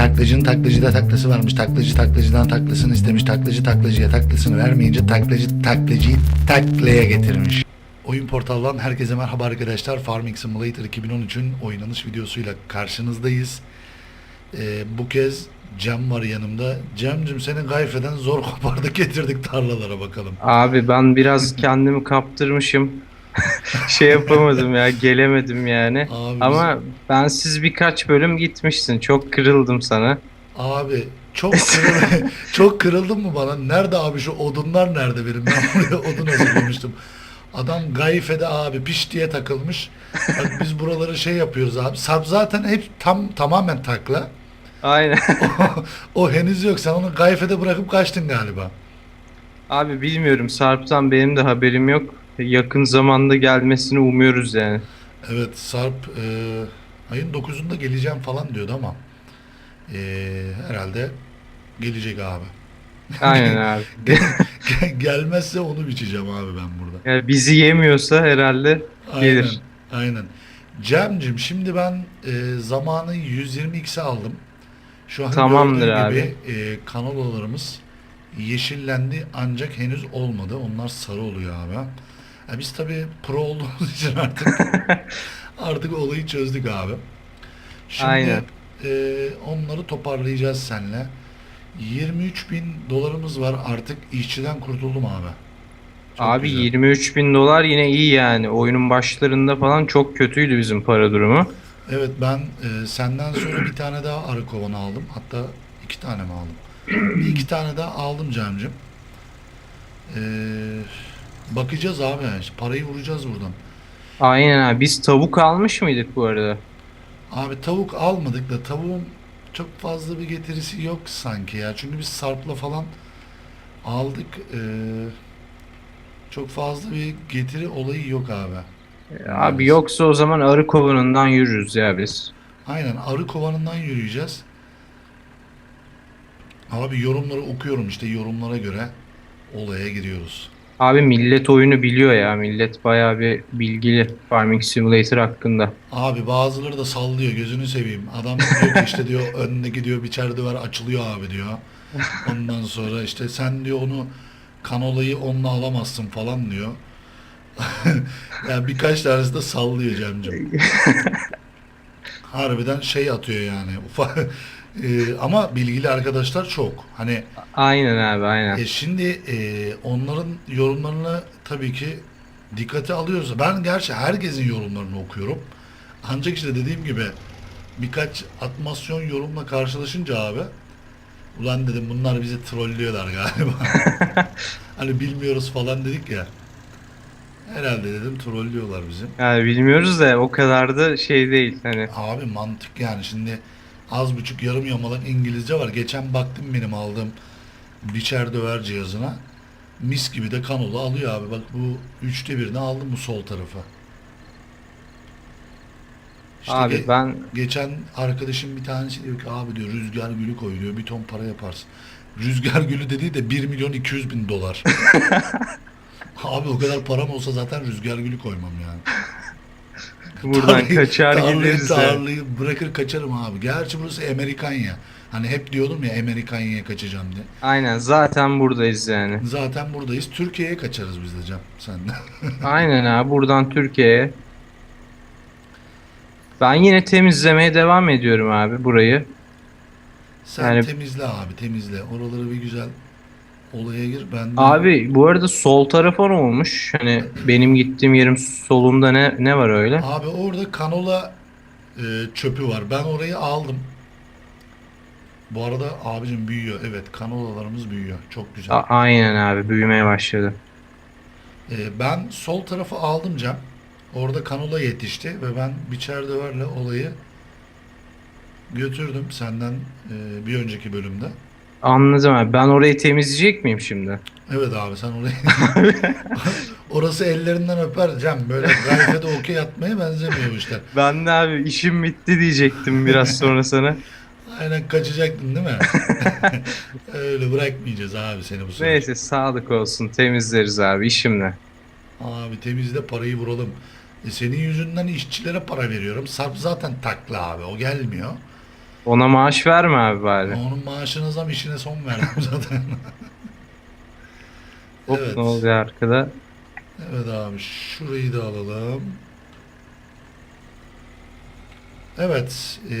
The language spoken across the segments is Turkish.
Taklacının taklacıda taklası varmış. Taklacı taklacıdan taklasını istemiş. Taklacı taklacıya taklasını vermeyince taklacı taklacıyı taklaya getirmiş. Oyun portalından herkese merhaba arkadaşlar. Farming Simulator 2013'ün oynanış videosuyla karşınızdayız. Ee, bu kez Cem var yanımda. Cem'cim seni gayfeden zor kopardık getirdik tarlalara bakalım. Abi ben biraz kendimi kaptırmışım. şey yapamadım ya gelemedim yani. Abi Ama ben siz birkaç bölüm gitmişsin. Çok kırıldım sana. Abi çok kırıl çok kırıldın mı bana? Nerede abi şu odunlar nerede benim? Ben buraya odun hazırlamıştım. Adam gayfede abi piş diye takılmış. Bak biz buraları şey yapıyoruz abi. Sarp zaten hep tam tamamen takla. Aynen. O, o henüz yok. Sen onu gayfede bırakıp kaçtın galiba. Abi bilmiyorum Sarp'tan benim de haberim yok. Yakın zamanda gelmesini umuyoruz yani. Evet Sarp e, ayın 9'unda geleceğim falan diyordu ama e, herhalde gelecek abi. Aynen abi. Gelmezse onu biçeceğim abi ben burada. Yani bizi yemiyorsa herhalde gelir. Aynen. Aynen. Cem'cim şimdi ben e, zamanı 120x'e aldım. Şu an Tamamdır abi. gibi e, kanalalarımız yeşillendi ancak henüz olmadı. Onlar sarı oluyor abi. Ya biz tabii pro olduğumuz için artık artık olayı çözdük abi. Şimdi Aynen. e, onları toparlayacağız seninle. 23 bin dolarımız var artık işçiden kurtuldum abi. Çok Abi güzel. 23 bin dolar yine iyi yani. Oyunun başlarında falan çok kötüydü bizim para durumu. Evet ben e, senden sonra bir tane daha arı kovanı aldım. Hatta iki tane mi aldım? Bir iki tane daha aldım Cem'cim. E, bakacağız abi. Parayı vuracağız buradan. Aynen abi. Biz tavuk almış mıydık bu arada? Abi tavuk almadık da tavuğun çok fazla bir getirisi yok sanki ya. Çünkü biz Sarp'la falan aldık. E, çok fazla bir getiri olayı yok abi. Abi yoksa o zaman arı kovanından yürürüz ya biz. Aynen arı kovanından yürüyeceğiz. Abi yorumları okuyorum işte yorumlara göre olaya giriyoruz. Abi millet oyunu biliyor ya. Millet bayağı bir bilgili Farming Simulator hakkında. Abi bazıları da sallıyor gözünü seveyim. Adam diyor ki işte diyor önüne gidiyor biçer döver açılıyor abi diyor. Ondan sonra işte sen diyor onu kanolayı onunla alamazsın falan diyor. yani birkaç tanesi de sallıyor Cem'cim. Harbiden şey atıyor yani. Ufak Ee, ama bilgili arkadaşlar çok. Hani Aynen abi aynen. E şimdi e, onların yorumlarını tabii ki dikkate alıyoruz. Ben gerçi herkesin yorumlarını okuyorum. Ancak işte dediğim gibi birkaç atmasyon yorumla karşılaşınca abi ulan dedim bunlar bizi trollüyorlar galiba. hani bilmiyoruz falan dedik ya. Herhalde dedim trollüyorlar bizi. Yani bilmiyoruz da o kadar da şey değil. Hani Abi mantık yani şimdi az buçuk yarım yamalak İngilizce var. Geçen baktım benim aldığım biçer döver cihazına. Mis gibi de kanolu alıyor abi. Bak bu üçte birini aldım bu sol tarafa. İşte abi ge- ben geçen arkadaşım bir tanesi diyor ki abi diyor rüzgar gülü koy diyor bir ton para yaparsın. Rüzgar gülü dediği de 1 milyon 200 bin dolar. abi o kadar param olsa zaten rüzgar gülü koymam yani. Buradan Tarlayı- kaçar tarlayı, tarlayı bırakır kaçarım abi. Gerçi burası Amerikanya. Hani hep diyordum ya Amerikanya'ya kaçacağım diye. Aynen zaten buradayız yani. Zaten buradayız. Türkiye'ye kaçarız biz de Cem. Sen de. Aynen abi buradan Türkiye'ye. Ben yine temizlemeye devam ediyorum abi burayı. Sen Yani- temizle abi temizle. Oraları bir güzel olaya gir. Ben de- Abi bu arada sol tarafa ne olmuş? Hani benim gittiğim yerin solunda ne ne var öyle? Abi orada kanola e, çöpü var. Ben orayı aldım. Bu arada abicim büyüyor. Evet kanolalarımız büyüyor. Çok güzel. A- aynen abi büyümeye başladı. E, ben sol tarafı aldım Cem. Orada kanola yetişti ve ben biçer döverle olayı götürdüm senden e, bir önceki bölümde. Anladım abi. Ben orayı temizleyecek miyim şimdi? Evet abi sen orayı orası ellerinden öper Cem böyle gayfede okey atmaya benzemiyor bu işler. Ben de abi işim bitti diyecektim biraz sonra sana. Aynen kaçacaktın değil mi? Öyle bırakmayacağız abi seni bu sefer. Neyse sağlık olsun temizleriz abi işimle. Abi temizle parayı vuralım. E senin yüzünden işçilere para veriyorum. Sarp zaten takla abi o gelmiyor. Ona maaş verme abi bari. Onun maaşına zam işine son verdim zaten. Hop evet. ne oluyor arkada? Evet abi şurayı da alalım. Evet e,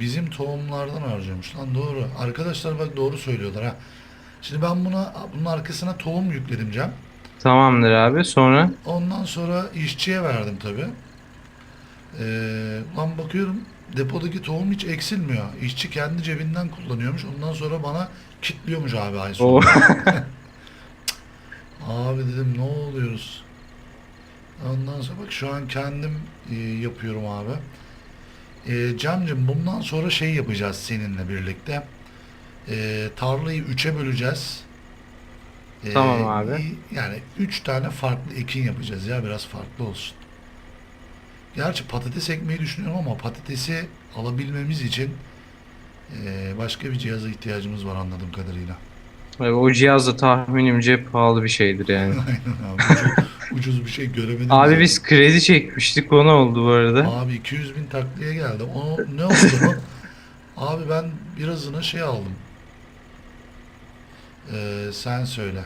bizim tohumlardan harcamış lan doğru. Arkadaşlar bak doğru söylüyorlar ha. Şimdi ben buna bunun arkasına tohum yükledim Cem. Tamamdır abi. Sonra Ondan sonra işçiye verdim tabi. Ee, lan bakıyorum depodaki tohum hiç eksilmiyor. İşçi kendi cebinden kullanıyormuş. Ondan sonra bana kitliyormuş abi ay sonu. Abi dedim ne oluyoruz? Ondan sonra bak şu an kendim e, yapıyorum abi. E, Cem'cim bundan sonra şey yapacağız seninle birlikte. E, tarlayı üçe böleceğiz. E, Tamam abi. Yani üç tane farklı ekin yapacağız ya biraz farklı olsun. Gerçi patates ekmeyi düşünüyorum ama patatesi alabilmemiz için e, başka bir cihaza ihtiyacımız var anladığım kadarıyla. o cihaz da tahminimce pahalı bir şeydir yani. Aynen abi. Ucuz, ucuz bir şey göremedim. Abi zaten. biz kredi çekmiştik. O ne oldu bu arada? Abi 200 bin takliye geldi. O ne oldu? Abi ben birazını şey aldım. Ee, sen söyle.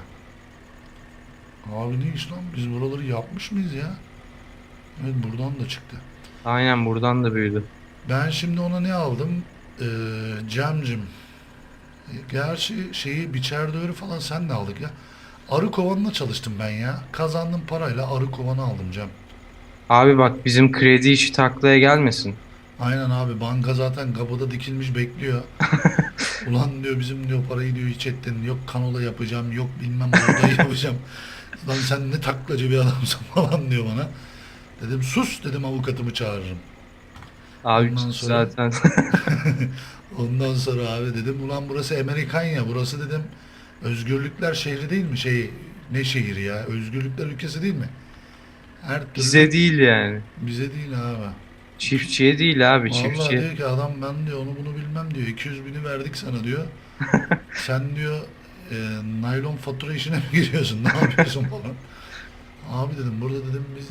Abi ne iş lan? Biz buraları yapmış mıyız ya? Evet buradan da çıktı. Aynen buradan da büyüdü. Ben şimdi ona ne aldım? Ee, Cemcim. Gerçi şeyi biçer döveri falan sen de aldık ya. Arı kovanına çalıştım ben ya. Kazandığım parayla arı kovanı aldım Cem. Abi bak bizim kredi işi taklaya gelmesin. Aynen abi banka zaten kapıda dikilmiş bekliyor. Ulan diyor bizim diyor parayı diyor hiç ettin. Yok kanola yapacağım yok bilmem buğday yapacağım. Lan sen ne taklacı bir adamsın falan diyor bana. Dedim sus dedim avukatımı çağırırım. Abi Ondan sonra- zaten Ondan sonra abi dedim ulan burası Amerikanya burası dedim özgürlükler şehri değil mi? Şey ne şehri ya özgürlükler ülkesi değil mi? Her türlü bize değil yani. bize değil abi. Çiftçiye değil abi Vallahi çiftçiye. diyor ki adam ben diyor onu bunu bilmem diyor. 200 bini verdik sana diyor. Sen diyor e, naylon fatura işine mi giriyorsun? Ne yapıyorsun falan. Abi dedim burada dedim biz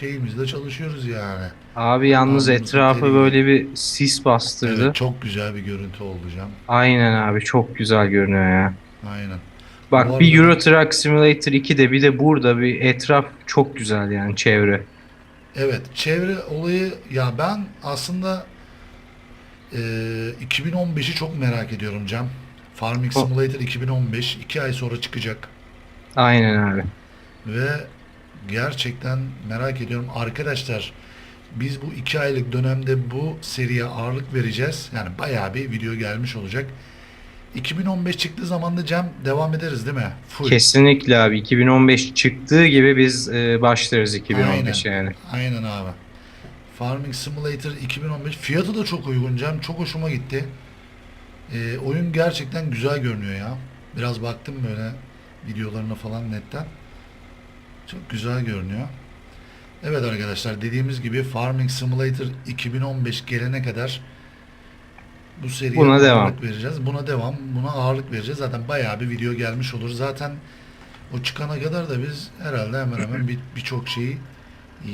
şeyimizde çalışıyoruz yani. Abi yalnız Anladım, etrafı böyle bir sis bastırdı. Evet, çok güzel bir görüntü Cem. Aynen abi çok güzel görünüyor ya. Aynen. Bak Bu bir arada- Euro Truck Simulator 2'de bir de burada bir etraf çok güzel yani çevre. Evet çevre olayı ya ben aslında e, 2015'i çok merak ediyorum Cem. Farming Simulator 2015 2 ay sonra çıkacak. Aynen abi. Ve gerçekten merak ediyorum. Arkadaşlar biz bu iki aylık dönemde bu seriye ağırlık vereceğiz. Yani bayağı bir video gelmiş olacak. 2015 çıktığı zaman da Cem devam ederiz değil mi? Full. Kesinlikle abi 2015 çıktığı gibi biz e, başlarız 2015'e yani. Aynen abi. Farming Simulator 2015 fiyatı da çok uygun Cem. Çok hoşuma gitti. Ee, oyun gerçekten güzel görünüyor ya. Biraz baktım böyle videolarına falan netten. Çok güzel görünüyor. Evet arkadaşlar dediğimiz gibi Farming Simulator 2015 gelene kadar bu seriye Buna ağırlık devam. vereceğiz. Buna devam. Buna ağırlık vereceğiz. Zaten bayağı bir video gelmiş olur. Zaten o çıkana kadar da biz herhalde hemen hemen bir- birçok şeyi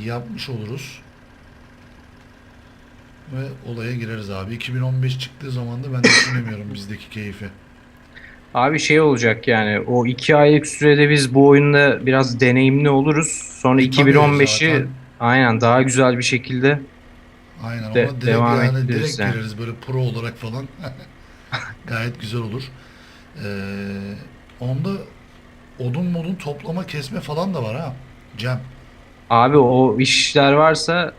yapmış oluruz. Ve olaya gireriz abi. 2015 çıktığı zaman da ben düşünemiyorum bizdeki keyfi. Abi şey olacak yani o iki aylık sürede biz bu oyunda biraz deneyimli oluruz. Sonra E, tabii 2015'i zaten. aynen daha güzel bir şekilde Aynen De- ona direkt devam yani direkt yani. gireriz böyle pro olarak falan. Gayet güzel olur. Ee, onda odun modun toplama kesme falan da var ha. Cem. abi o işler varsa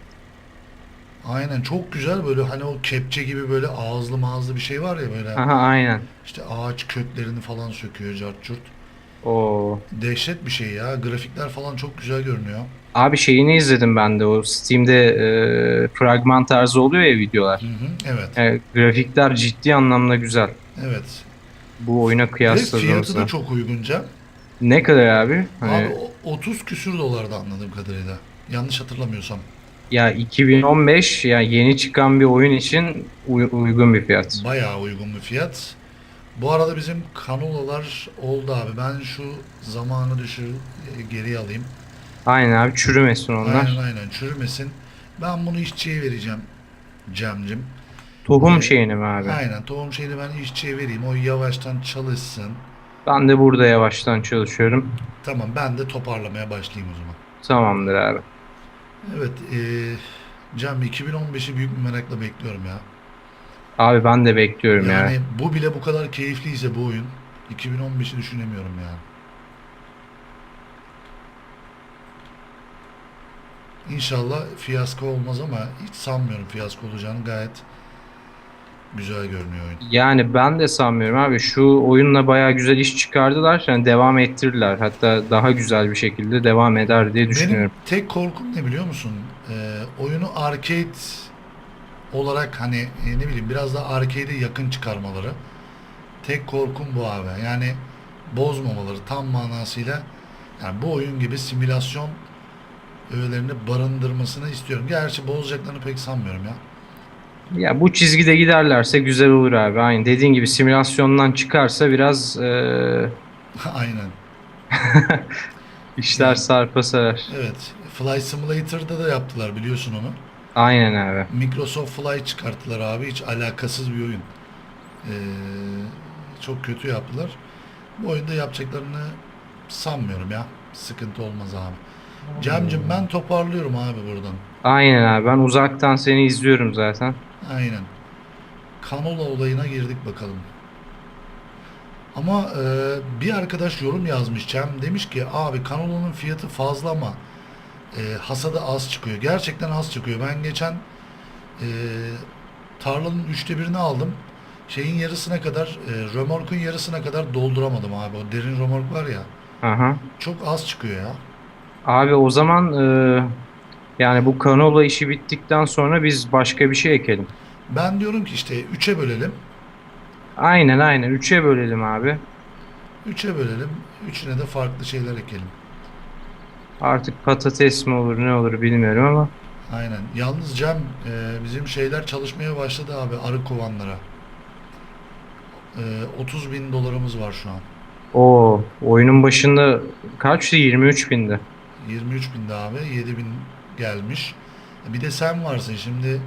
Aynen çok güzel böyle hani o kepçe gibi böyle ağızlı mağızlı bir şey var ya böyle aha aynen. işte ağaç köklerini falan söküyor cart curt. O Dehşet bir şey ya. Grafikler falan çok güzel görünüyor. abi şeyini izledim ben de o Steam'de e, fragman tarzı oluyor ya videolar. Hı hı, evet. Yani grafikler ciddi anlamda güzel. Evet. Bu oyuna Ve fiyatı kıyasladığımızda. da çok uygunca. Ne kadar abi? Hani, Abi o- 30 küsür dolarda anladığım kadarıyla. Yanlış hatırlamıyorsam. Ya 2015 ya yeni çıkan bir oyun için uy- uygun bir fiyat. Bayağı uygun bir fiyat. Bu arada bizim kanolalar oldu abi. Ben şu zamanı düşür e, geri alayım. Aynen abi çürümesin onlar. Aynen aynen çürümesin. Ben bunu işçiye vereceğim Cemcim. Tohum Ee, şeyini mi abi? Aynen tohum şeyini ben işçiye vereyim. O yavaştan çalışsın. Ben de burada yavaştan çalışıyorum. Tamam ben de toparlamaya başlayayım o zaman. Tamamdır abi. Evet eee Cem 2015'i büyük bir merakla bekliyorum ya. Abi ben de bekliyorum ya. Yani bu bile bu kadar keyifliyse bu oyun 2015'i düşünemiyorum yani. İnşallah fiyasko olmaz ama hiç sanmıyorum fiyasko olacağını gayet güzel görünüyor oyun. Yani ben de sanmıyorum abi. Şu oyunla bayağı güzel iş çıkardılar. Yani devam ettirirler. Hatta daha güzel bir şekilde devam eder diye Benim düşünüyorum. tek korkum ne biliyor musun? Ee, oyunu arcade olarak hani e, ne bileyim biraz da arcade'e yakın çıkarmaları. Tek korkum bu abi. Yani bozmamaları tam manasıyla yani bu oyun gibi simülasyon öğelerini barındırmasını istiyorum. Gerçi bozacaklarını pek sanmıyorum ya. Ya bu çizgide giderlerse güzel olur abi. Aynı dediğin gibi simülasyondan çıkarsa biraz eee, Aynen. işler sarpa sarar. Evet. Fly Simulator'da da yaptılar biliyorsun onu. Aynen abi. Microsoft Fly çıkarttılar abi. Hiç alakasız bir oyun. Ee, çok kötü yaptılar. Bu oyunda yapacaklarını sanmıyorum ya. Sıkıntı olmaz abi. Cemcim ben toparlıyorum abi buradan. Aynen abi. Ben uzaktan seni izliyorum zaten. Aynen. Kanola olayına girdik bakalım. Ama e, bir arkadaş yorum yazmış Cem. Demiş ki abi kanolanın fiyatı fazla ama e, hasadı az çıkıyor. Gerçekten az çıkıyor. Ben geçen e, tarlanın üçte birini aldım. Şeyin yarısına kadar, e, römorkun yarısına kadar dolduramadım abi. O derin römork var ya. Aha. Çok az çıkıyor ya. Abi o zaman eee, yani bu kanola işi bittikten sonra biz başka bir şey ekelim. Ben diyorum ki işte üçe bölelim. Aynen aynen. Üçe bölelim abi. Üçe bölelim. Üçüne de farklı şeyler ekelim. Artık patates mi olur ne olur bilmiyorum ama. Aynen. Yalnız Cem e, bizim şeyler çalışmaya başladı abi arı kovanlara. E, 30 bin dolarımız var şu an. O oyunun başında kaçtı? 23 bindi. 23 binde abi 7 bin gelmiş. Bir de sen varsın şimdi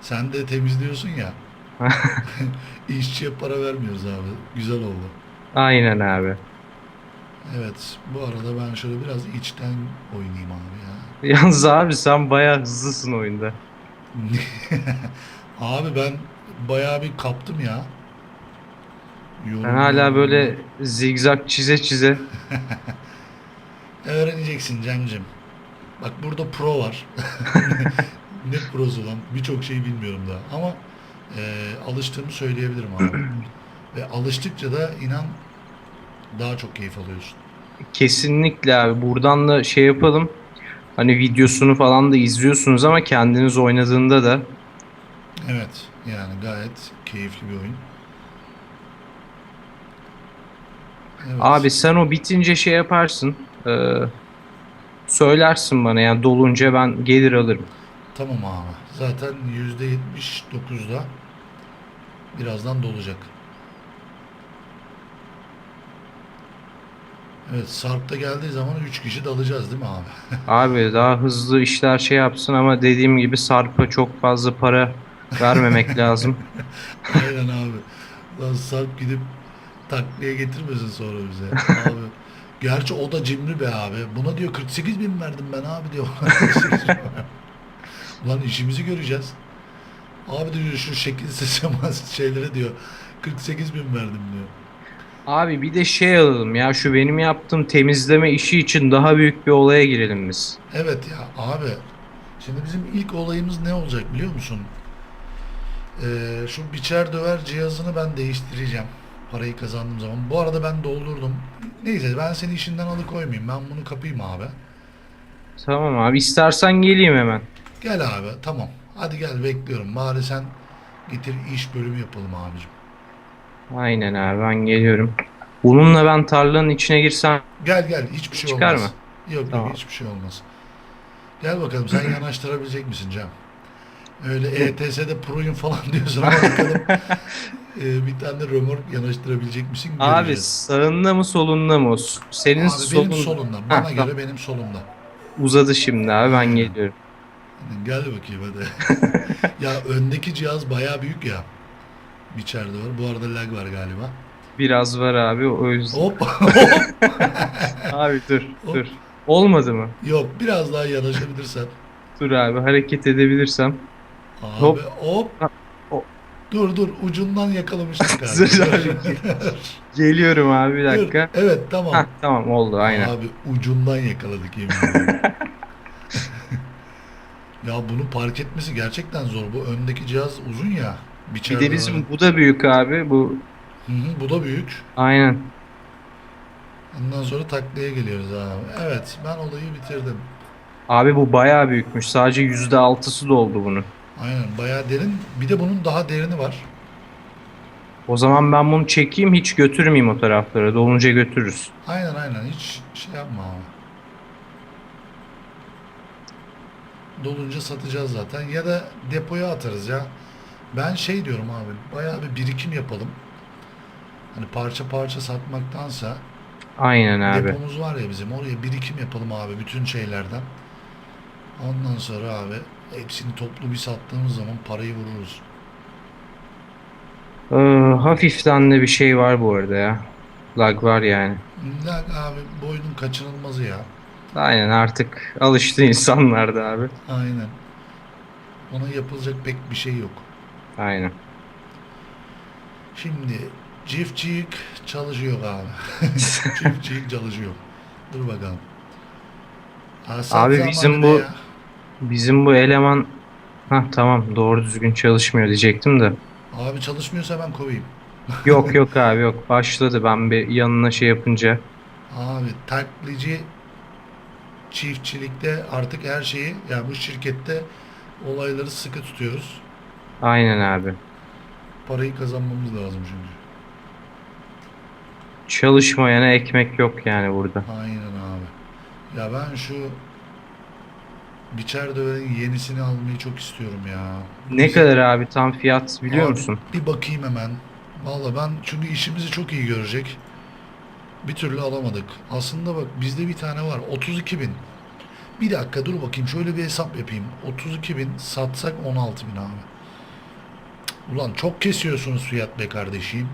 sen de temizliyorsun ya. İşçiye para vermiyoruz abi. Güzel oldu. Aynen abi. Evet bu arada ben şöyle biraz içten oynayayım abi ya. Yalnız abi sen bayağı hızlısın oyunda. Abi ben bayağı bir kaptım ya. Yorum- Ben hala böyle zigzag çize çize. Öğreneceksin Cemcim. Bak burada pro var. ne prosu lan? Birçok şey bilmiyorum daha. Ama e, alıştığımı söyleyebilirim abi. Ve alıştıkça da inan daha çok keyif alıyorsun. Kesinlikle abi. Buradan da şey yapalım. Hani videosunu falan da izliyorsunuz ama kendiniz oynadığında da Evet. Yani gayet keyifli bir oyun. Evet. Abi sen o bitince şey yaparsın. Ee, söylersin bana yani dolunca ben gelir alırım. Tamam abi. Zaten %79'da birazdan dolacak. Evet Sarp da geldiği zaman 3 kişi dalacağız değil mi abi? Abi daha hızlı işler şey yapsın ama dediğim gibi Sarp'a çok fazla para vermemek lazım. Aynen abi. Lan Sarp gidip takliye getirmesin sonra bize. Abi. Gerçi o da cimri be abi. Buna diyor 48 bin verdim ben abi diyor. Ulan işimizi göreceğiz. Abi diyor şu şekilsiz şemas şeylere diyor 48 bin verdim diyor. Abi bir de şey alalım ya şu benim yaptığım temizleme işi için daha büyük bir olaya girelim biz. Evet ya abi. Şimdi bizim ilk olayımız ne olacak biliyor musun? Ee, şu biçer döver cihazını ben değiştireceğim. Parayı kazandığım zaman. Bu arada ben doldurdum. Neyse ben seni işinden alıkoymayayım. Ben bunu kapayım abi. Tamam abi istersen geleyim hemen. Gel abi tamam. Hadi gel bekliyorum. Bari sen getir iş bölümü yapalım abicim. Aynen abi ben geliyorum. Bununla ben tarlanın içine girsem Gel gel hiçbir şey Çıkar olmaz. Yok Tamam. yok hiçbir şey olmaz. Gel bakalım sen yanaştırabilecek misin Cem? Öyle ETS'de proyum falan diyorsun ama bakalım e, bir tane de römork yanaştırabilecek misin? Abi Göreceğiz. sağında mı solunda mı? Senin Abi solun benim solumda. Bana tamam. göre benim solumda. uzadı şimdi abi ben geliyorum. Gel bakayım hadi. ya öndeki cihaz bayağı büyük ya. İçeride var. Bu arada lag var galiba. Biraz var abi o yüzden. Hop. Abi dur Hop. dur. Olmadı mı? Yok biraz daha yanaşabilirsen. Dur abi hareket edebilirsem. Abi Hop. hop. Dur dur ucundan yakalamıştık abi. Dur. Geliyorum abi bir Dur. dakika. Evet tamam. Hah tamam oldu aynen. Abi ucundan yakaladık yemin ederim. ya bunu park etmesi gerçekten zor. Bu öndeki cihaz uzun ya. Bir Biçer de bizim bu da büyük abi. Bu Hı hı, bu da büyük. aynen. Ondan sonra taklaya geliyoruz abi. Evet ben olayı bitirdim. Abi bu bayağı büyükmüş. Sadece yüzde altısı doldu bunun. Aynen bayağı derin. Bir de bunun daha derini var. O zaman ben bunu çekeyim hiç götürmeyeyim o taraflara. Dolunca götürürüz. Aynen aynen hiç şey yapma abi. Dolunca satacağız zaten ya da depoya atarız ya. Ben şey diyorum abi bayağı bir birikim yapalım. Hani parça parça satmaktansa Aynen abi. depomuz var ya bizim oraya birikim yapalım abi bütün şeylerden. Ondan sonra abi hepsini toplu bir sattığımız zaman parayı vururuz. Ee, hafiften de bir şey var bu arada ya. Lag var yani. Lag abi bu oyunun kaçınılmazı ya. Aynen artık alıştı insanlar da abi. Aynen. Ona yapılacak pek bir şey yok. Aynen. Şimdi çiftçilik çalışıyor abi. çiftçilik çalışıyor. Dur bakalım. Hasat Abi bizim bu- ya? Bizim bu eleman ha tamam doğru düzgün çalışmıyor diyecektim de. Abi çalışmıyorsa ben kovayım. Yok yok abi yok başladı ben bir yanına şey yapınca. Abi taklici çiftçilikte artık her şeyi yani bu şirkette olayları sıkı tutuyoruz. Aynen abi. Parayı kazanmamız lazım çünkü. Çalışmayana ekmek yok yani burada. Aynen abi. Ya ben şu biçer döverin yenisini almayı çok istiyorum ya. Ne kadar abi tam fiyat biliyor Abi, musun? Bir bakayım hemen. Valla ben çünkü işimizi çok iyi görecek. Bir türlü alamadık. Aslında bak bizde bir tane var. 32 bin. Bir dakika dur bakayım şöyle bir hesap yapayım. 32 bin satsak 16 bin abi. Ulan çok kesiyorsunuz fiyat be kardeşim.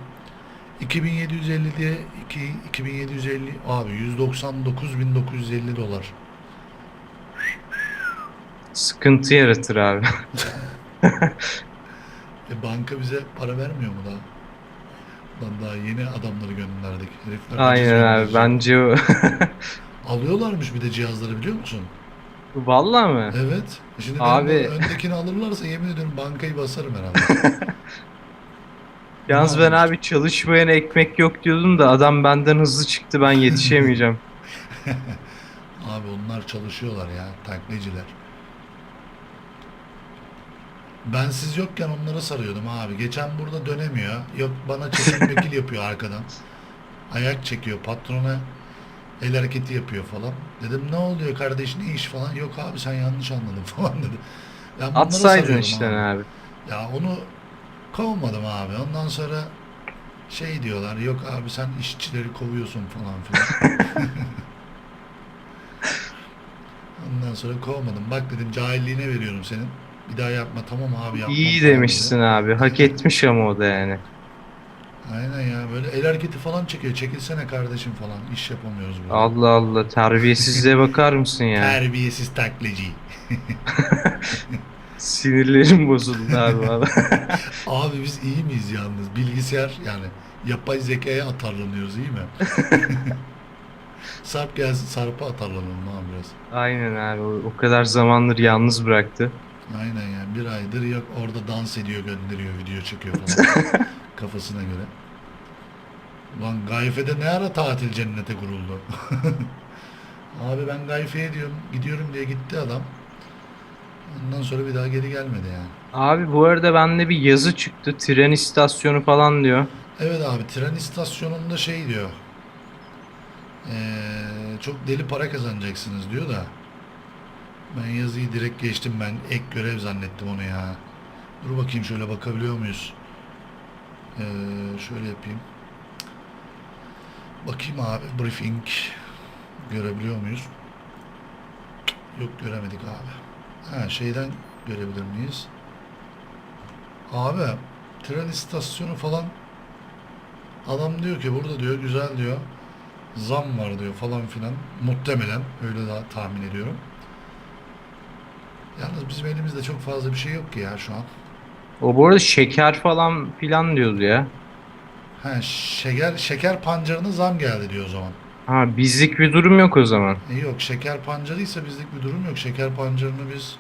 2750 diye 2, 2750 abi 199.950 dolar. Sıkıntı yaratır abi. E banka bize para vermiyor mu daha? Lan daha yeni adamları gönderdik. Herifler Aynen abi bence o. Alıyorlarmış bir de cihazları biliyor musun? Vallahi mı? Evet. Şimdi Abi- bu öndekini alırlarsa yemin ediyorum bankayı basarım herhalde. Yalnız ben abi çalışmayana ekmek yok diyordum da adam benden hızlı çıktı ben yetişemeyeceğim. Abi onlar çalışıyorlar ya takliciler. Ben siz yokken onlara sarıyordum abi. Geçen burada dönemiyor. Yok bana çekil mekil yapıyor arkadan. Ayak çekiyor patrona el hareketi yapıyor falan. Dedim ne oluyor kardeş ne iş falan. Yok abi sen yanlış anladın falan dedi. Ben bunlara Atsaydın sarıyordum işte abi. abi. Ya onu kovmadım abi. Ondan sonra şey diyorlar yok abi sen işçileri kovuyorsun falan filan. Ondan sonra kovmadım. Bak dedim cahilliğine veriyorum senin. Bir daha yapma tamam abi yapmam. İyi demişsin abi. Hak etmiş ama o da yani. Aynen ya böyle el hareketi falan çekiyor. Çekilsene kardeşim falan. İş yapamıyoruz burada. Allah Allah terbiyesizliğe bakar mısın ya? Terbiyesiz taklacı. Sinirlerim bozuldu abi valla. Abi biz iyi miyiz yalnız? Bilgisayar yani yapay zekaya atarlanıyoruz iyi mi? Sarp gelsin Sarp'a atarlanalım abi biraz. Aynen abi o, o kadar zamandır yalnız bıraktı. Aynen yani bir aydır yok orada dans ediyor gönderiyor video çekiyor falan kafasına göre. Ulan Gayfe'de ne ara tatil cennete kuruldu? Abi ben Gayfe'ye diyorum gidiyorum diye gitti adam. Ondan sonra bir daha geri gelmedi yani. Abi bu arada bende bir yazı çıktı. Tren istasyonu falan diyor. Evet abi tren istasyonunda şey diyor. Ee, çok deli para kazanacaksınız diyor da. Ben yazıyı direkt geçtim ben ek görev zannettim onu ya. Dur bakayım şöyle bakabiliyor muyuz? Ee, şöyle yapayım. Bakayım abi briefing görebiliyor muyuz? Yok göremedik abi. Ha şeyden görebilir miyiz? Abi tren istasyonu falan adam diyor ki burada diyor güzel diyor zam var diyor falan filan muhtemelen öyle daha tahmin ediyorum. Yalnız bizim elimizde çok fazla bir şey yok ki ya şu an. O bu arada şeker falan filan diyordu ya. Ha şeker şeker pancarına zam geldi diyor o zaman. Ha bizlik bir durum yok o zaman. E yok şeker pancarıysa bizlik bir durum yok. Şeker pancarını biz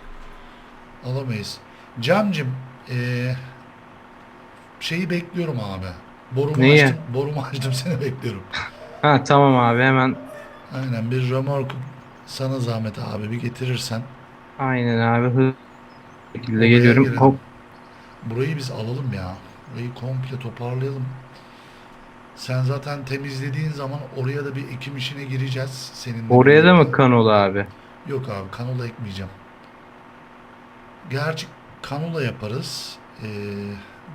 alamayız. Camcım eee, şeyi bekliyorum abi. Borumu Neyi? açtım, borumu açtım seni bekliyorum. Ha tamam abi hemen Aynen bir römork sana zahmet abi bir getirirsen. Aynen abi hızlı şekilde geliyorum. girelim. Hop. Burayı biz alalım ya. Burayı komple toparlayalım. Sen zaten temizlediğin zaman oraya da bir ekim işine gireceğiz. Senin Oraya da mı kanola abi? Yok abi kanola ekmeyeceğim. Gerçi kanola yaparız. Ee,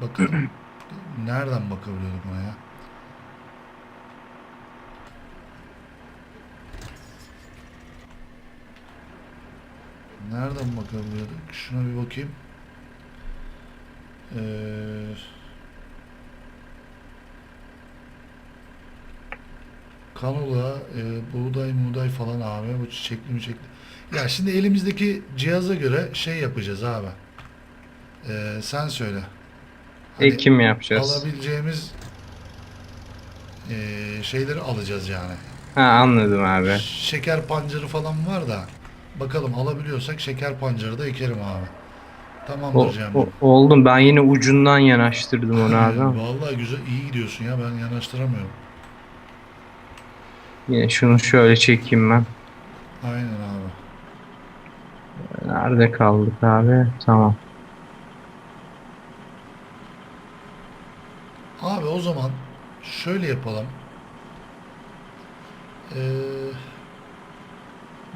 bakalım. Nereden bakabiliyorduk ona ya? Nereden bakabiliyorduk? Şuna bir bakayım. Ee, Kanola, e, buğday, muğday falan abi. Bu çiçekli mi çiçekli. Ya şimdi elimizdeki cihaza göre şey yapacağız abi. Ee, sen söyle. Hani Ekim yapacağız. alabileceğimiz e, şeyleri alacağız yani. Ha anladım abi. Şeker pancarı falan var da bakalım alabiliyorsak şeker pancarı da ekerim abi. Tamamdır O, Cem. o- oldum ben yine ucundan yanaştırdım onu abi. Vallahi güzel iyi gidiyorsun ya ben yanaştıramıyorum. Yine şunu şöyle çekeyim ben. Aynen abi. Nerede kaldık abi? Tamam. Abi o zaman şöyle yapalım. Ee,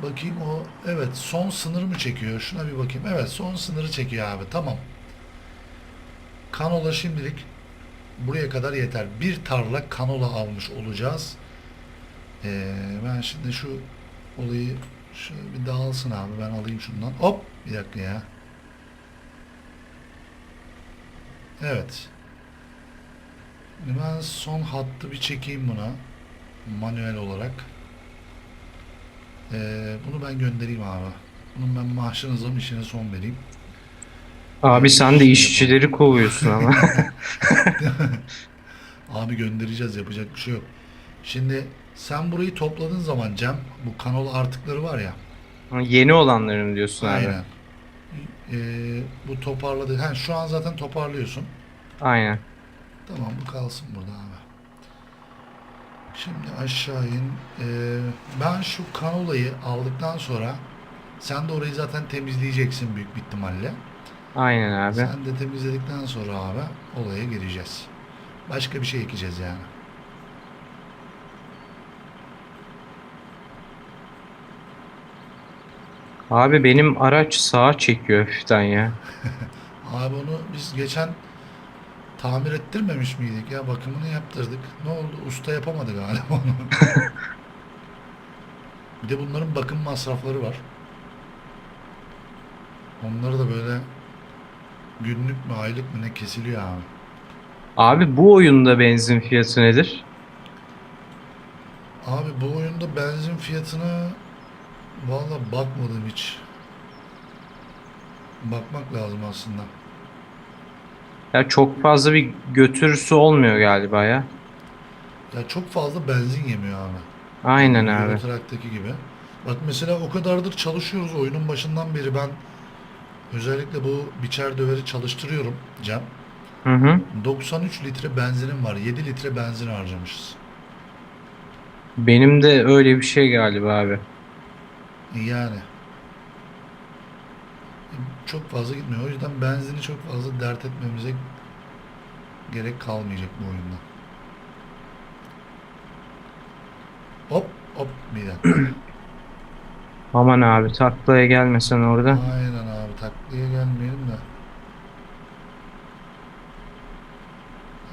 bakayım o evet son sınır mı çekiyor? Şuna bir bakayım. Evet son sınırı çekiyor abi. Tamam. Kanola şimdilik buraya kadar yeter. Bir tarla kanola almış olacağız. Ee, ben şimdi şu olayı şöyle bir dağılsın abi. Ben alayım şundan. Hop bir dakika ya. Evet. Ben son hattı bir çekeyim buna. Manuel olarak. Ee, bunu ben göndereyim abi. Bunun ben maaşını zam işine son vereyim. Abi sen de işçileri kovuyorsun ama. Abi göndereceğiz yapacak bir şey yok. Şimdi sen burayı topladığın zaman Cem bu kanal artıkları var ya. Yeni olanlarını diyorsun abi. Aynen. Ee, bu toparladı. Ha, şu an zaten toparlıyorsun. Aynen. Tamam bu kalsın burada abi. Şimdi aşağı in. Ee, ben şu kanolayı aldıktan sonra sen de orayı zaten temizleyeceksin büyük bir ihtimalle. Aynen abi. Sen de temizledikten sonra abi olaya gireceğiz. Başka bir şey ekeceğiz yani. Abi benim araç sağa çekiyor hafiften ya. Abi onu biz geçen tamir ettirmemiş miydik ya bakımını yaptırdık. Ne oldu? Usta yapamadı galiba onu. bir de bunların bakım masrafları var. Onları da böyle günlük mü aylık mı ne kesiliyor abi. Abi bu oyunda benzin fiyatı nedir? Abi bu oyunda benzin fiyatına valla bakmadım hiç. Bakmak lazım aslında. Ya çok fazla bir götürüsü olmuyor galiba ya. Ya çok fazla benzin yemiyor abi. Aynen abi. Euro Truck'taki gibi. Bak mesela o kadardır çalışıyoruz oyunun başından beri ben özellikle bu biçer döveri çalıştırıyorum Cem. Hı hı. 93 litre benzinim var. 7 litre benzin harcamışız. Benim de öyle bir şey galiba abi. Yani. Çok fazla gitmiyor. O yüzden benzini çok fazla dert etmemize gerek kalmayacak bu oyunda. Hop hop bir dakika. Aman abi taklaya gelmesen orada. Aynen abi taklaya gelmeyelim de.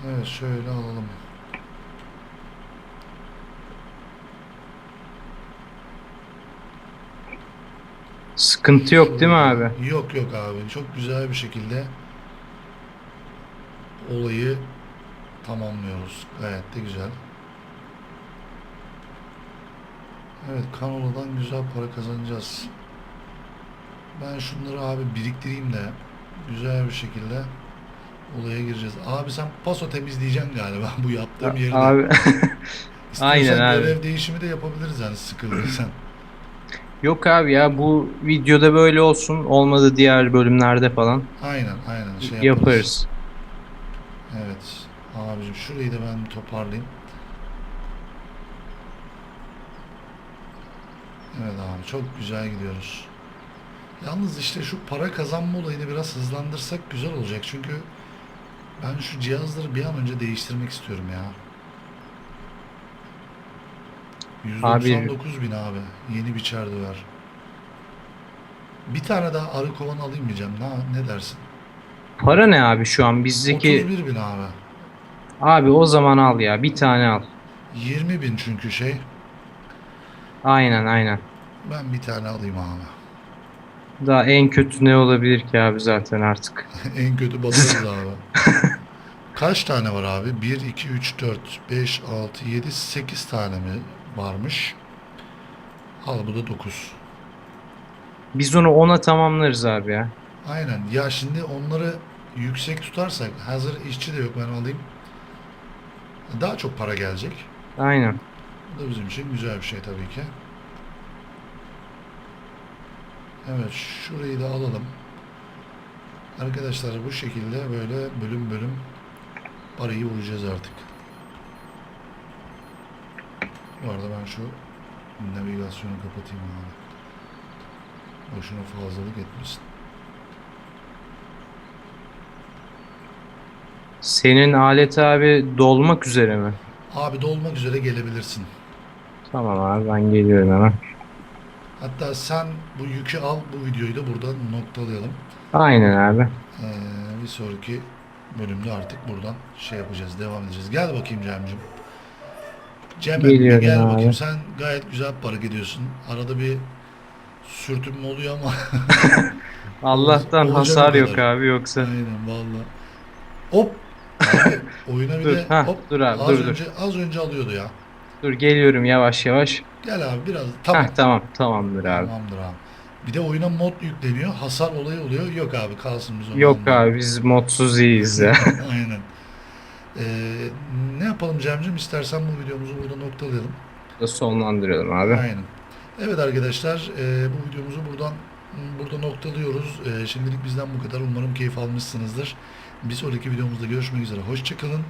Evet şöyle alalım. Sıkıntı yok değil mi abi? Yok yok abi. Çok güzel bir şekilde olayı tamamlıyoruz. Gayet de güzel. Evet Kanola'dan güzel para kazanacağız. Ben şunları abi biriktireyim de güzel bir şekilde olaya gireceğiz. Abi sen paso temizleyeceksin galiba bu yaptığım yerde. Abi İstiyorsan aynen abi. görev değişimi de yapabiliriz yani sıkıldıysan. Yok abi ya bu videoda böyle olsun. Olmadı diğer bölümlerde falan Aynen aynen şey yaparız. yaparız. Evet. Abicim şurayı da ben toparlayayım. Evet abi çok güzel gidiyoruz. Yalnız işte şu para kazanma olayını biraz hızlandırsak güzel olacak. Çünkü ben şu cihazları bir an önce değiştirmek istiyorum ya. 199 bin abi. Yeni bir çerduver. Bir tane daha arı kovan alayım Cem? Ne, ne dersin? Para ne abi şu an bizdeki? 31 bin abi. Abi o zaman al ya bir tane al. 20 bin çünkü şey. Aynen aynen. Ben bir tane alayım abi. Daha en kötü ne olabilir ki abi zaten artık. en kötü batarız abi. Kaç tane var abi? 1, 2, 3, 4, 5, 6, 7, 8 tane mi varmış? Al bu da 9. Biz onu 10'a tamamlarız abi ya. Aynen. Ya şimdi onları yüksek tutarsak hazır işçi de yok ben alayım. Daha çok para gelecek. Aynen. Bu da bizim için güzel bir şey tabii ki. Evet şurayı da alalım. Arkadaşlar bu şekilde böyle bölüm bölüm parayı vuracağız artık. Bu arada ben şu navigasyonu kapatayım abi. Boşuna fazlalık etmesin. Senin alet abi dolmak üzere mi? Abi dolmak üzere gelebilirsin. Tamam abi ben geliyorum hemen. Hatta sen bu yükü al bu videoyu da burada noktalayalım. Aynen abi. Ee, bir sonraki bölümde artık buradan şey yapacağız, devam edeceğiz. Gel bakayım Cem'cim. Cem Geliyorum gel abi. bakayım. Sen gayet güzel para gidiyorsun. Arada bir sürtünme oluyor ama Allah'tan Olacak hasar yok abi yoksa. aynen valla. Hop. Abi, oyuna bir Dur, de ha, hop. dur abi, az dur, dur. önce az önce alıyordu ya. Dur geliyorum yavaş yavaş. Gel abi biraz tamam. Heh, tamam tamamdır abi. Tamamdır abi. Bir de oyuna mod yükleniyor. Hasar olayı oluyor. Yok abi kalsın biz onu Yok abi biz modsuz iyiyiz ya. Aynen. Ee, ne yapalım Cem'cim? İstersen bu videomuzu burada noktalayalım. Sonlandıralım abi. Aynen. Evet arkadaşlar e, bu videomuzu buradan burada noktalıyoruz. E, şimdilik bizden bu kadar. Umarım keyif almışsınızdır. Bir sonraki videomuzda görüşmek üzere. Hoşçakalın.